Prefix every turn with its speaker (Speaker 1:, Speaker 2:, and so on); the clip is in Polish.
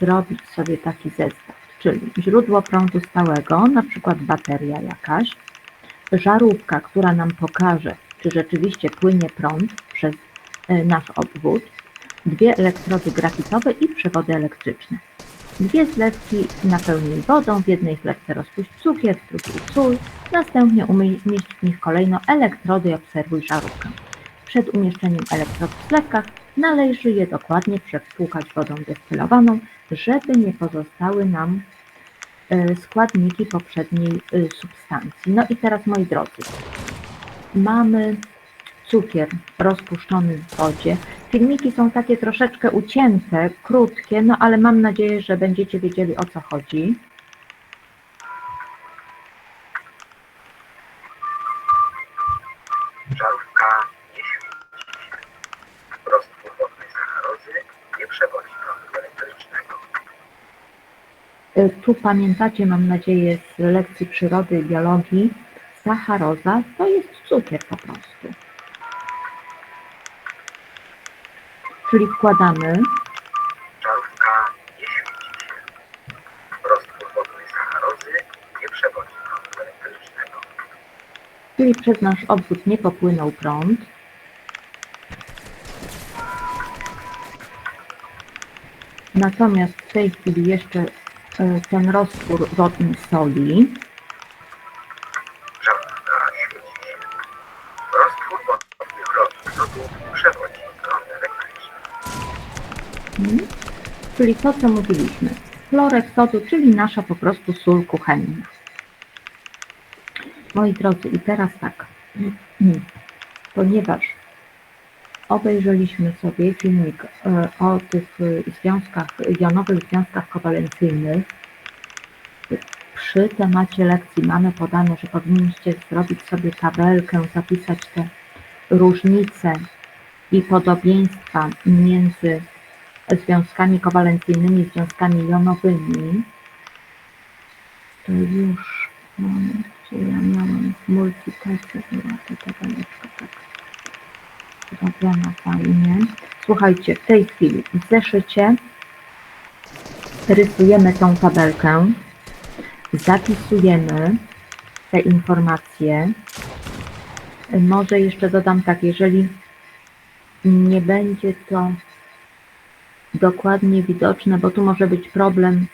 Speaker 1: zrobić sobie taki zestaw, czyli źródło prądu stałego, na przykład bateria jakaś, żarówka, która nam pokaże, czy rzeczywiście płynie prąd przez e, nasz obwód, dwie elektrody grafitowe i przewody elektryczne. Dwie zlewki napełnij wodą, w jednej zlewce rozpuść cukier, w drugiej sól, następnie umieść w nich kolejno elektrody i obserwuj żarówkę. Przed umieszczeniem elektrod w zlewkach należy je dokładnie przepłukać wodą destylowaną, żeby nie pozostały nam e, składniki poprzedniej e, substancji. No i teraz moi drodzy, mamy cukier rozpuszczony w wodzie. Filmiki są takie troszeczkę ucięte, krótkie, no ale mam nadzieję, że będziecie wiedzieli o co chodzi.
Speaker 2: Żarówka nie świeci się. Roztwór wodnej sacharozy nie przewodzi prądu elektrycznego.
Speaker 1: E, Tu pamiętacie, mam nadzieję, z lekcji przyrody i biologii, sacharoza to jest cukier po prostu. Czyli wkładamy
Speaker 2: nie świeci się. Roztwór wodnej sacharozy nie przewodzi prądu elektrycznego.
Speaker 1: czyli przez nasz obwód nie popłynął prąd. Natomiast w tej chwili jeszcze e, ten roztwór wodny soli,
Speaker 2: Żarówka świeci się. Roztwór wodnych rodów przewodzi prąd elektryczny.
Speaker 1: mm, czyli to co mówiliśmy, chlorek sodu, czyli nasza po prostu sól kuchenna. Moi drodzy, i teraz tak, mm, ponieważ obejrzeliśmy sobie filmik e, o tych e, związkach, jonowych związkach kowalencyjnych, przy temacie lekcji mamy podane, że powinniście zrobić sobie tabelkę, zapisać te różnice i podobieństwa między związkami kowalencyjnymi i związkami jonowymi. To już moment, gdzie ja miałam w multiteście była ta tabeleczka tak zrobiona fajnie. Słuchajcie, w tej chwili w zeszycie rysujemy tą tabelkę, zapisujemy te informacje. Może jeszcze dodam tak, jeżeli nie będzie to dokładnie widoczne, bo tu może być problem